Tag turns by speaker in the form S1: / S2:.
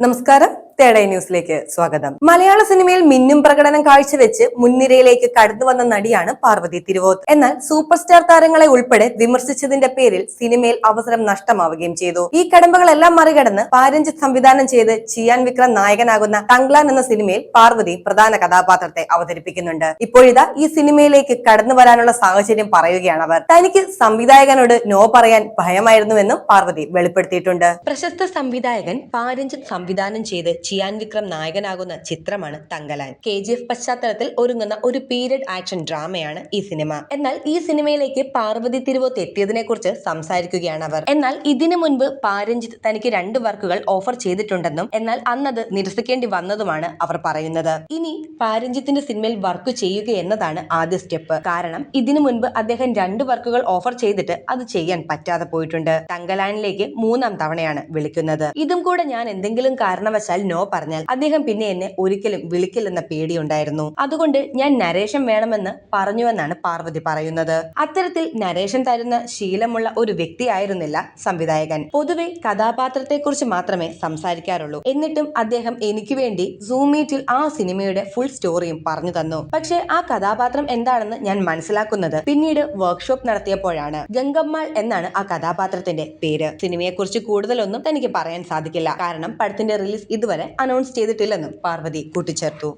S1: നമസ്കാരം. തേടൈ ന്യൂസിലേക്ക് സ്വാഗതം. മലയാള സിനിമയിൽ മിന്നും പ്രകടനം കാഴ്ചവെച്ച് മുൻനിരയിലേക്ക് കടന്നു വന്ന നടിയാണ് പാർവതി തിരുവോത്ത്. എന്നാൽ സൂപ്പർ സ്റ്റാർ താരങ്ങളെ ഉൾപ്പെടെ വിമർശിച്ചതിന്റെ പേരിൽ സിനിമയിൽ അവസരം നഷ്ടമാവുകയും ചെയ്തു. ഈ കടമ്പകളെല്ലാം മറികടന്ന് പാരഞ്ച് സംവിധാനം ചെയ്ത് ചിയാൻ വിക്രം നായകനാകുന്ന തങ്ക്ലാൻ എന്ന സിനിമയിൽ പാർവതി പ്രധാന കഥാപാത്രത്തെ അവതരിപ്പിക്കുന്നുണ്ട്. ഇപ്പോഴിതാ ഈ സിനിമയിലേക്ക് കടന്നു വരാനുള്ള സാഹചര്യം പറയുകയാണ് അവർ തനിക്ക് സംവിധായകനോട് നോ പറയാൻ ഭയമായിരുന്നുവെന്നും പാർവതി വെളിപ്പെടുത്തിയിട്ടുണ്ട്. പ്രശസ്ത സംവിധായകൻ പാരഞ്ജിത്ത് സംവിധാനം ചെയ്ത് ചിയാൻ വിക്രം നായകനാകുന്ന ചിത്രമാണ് തങ്കലാൻ കെ ജി എഫ് പശ്ചാത്തലത്തിൽ ഒരുങ്ങുന്ന ഒരു പീരിയഡ് ആക്ഷൻ ഡ്രാമയാണ് ഈ സിനിമ എന്നാൽ ഈ സിനിമയിലേക്ക് പാർവതി തിരുവോത്ത് എത്തിയതിനെ കുറിച്ച് സംസാരിക്കുകയാണ് അവർ. എന്നാൽ ഇതിനു മുൻപ് പാരഞ്ജിത്ത് തനിക്ക് രണ്ട് വർക്കുകൾ ഓഫർ ചെയ്തിട്ടുണ്ടെന്നും എന്നാൽ അന്നത് നിരസിക്കേണ്ടി വന്നതുമാണ് അവർ പറയുന്നത്. ഇനി പാരഞ്ജിത്തിന്റെ സിനിമയിൽ വർക്ക് ചെയ്യുക എന്നതാണ് ആദ്യ സ്റ്റെപ്പ് കാരണം ഇതിനു മുൻപ് അദ്ദേഹം രണ്ട് വർക്കുകൾ ഓഫർ ചെയ്തിട്ട് അത് ചെയ്യാൻ പറ്റാതെ പോയിട്ടുണ്ട്. തങ്കലാനിലേക്ക് മൂന്നാം തവണയാണ് വിളിക്കുന്നത്. ഇതും കൂടെ ഞാൻ എന്തെങ്കിലും കാരണവശാൽ നോ പറഞ്ഞാൽ അദ്ദേഹം പിന്നെ എന്നെ ഒരിക്കലും വിളിക്കില്ലെന്ന പേടിയുണ്ടായിരുന്നു. അതുകൊണ്ട് ഞാൻ നരേഷൻ വേണമെന്ന് പറഞ്ഞുവെന്നാണ് പാർവതി പറയുന്നത്. അത്തരത്തിൽ നരേഷൻ തരുന്ന ശീലമുള്ള ഒരു വ്യക്തിയായിരുന്നില്ല സംവിധായകൻ. പൊതുവെ കഥാപാത്രത്തെക്കുറിച്ച് മാത്രമേ സംസാരിക്കാറുള്ളൂ. എന്നിട്ടും അദ്ദേഹം എനിക്ക് വേണ്ടി സൂം മീറ്റിൽ ആ സിനിമയുടെ ഫുൾ സ്റ്റോറിയും പറഞ്ഞു തന്നു. പക്ഷേ ആ കഥാപാത്രം എന്താണെന്ന് ഞാൻ മനസ്സിലാക്കുന്നത് പിന്നീട് വർക്ക്ഷോപ്പ് നടത്തിയപ്പോഴാണ്. ഗംഗമ്മാൾ എന്നാണ് ആ കഥാപാത്രത്തിന്റെ പേര്. സിനിമയെക്കുറിച്ച് കൂടുതലൊന്നും തനിക്ക് പറയാൻ സാധിക്കില്ല. കാരണം പടത്തിന്റെ റിലീസ് ഇതുവരെ അനൗൺസ് ചെയ്തിട്ടില്ലെന്നും പാർവതി കൂട്ടിച്ചേർത്തു.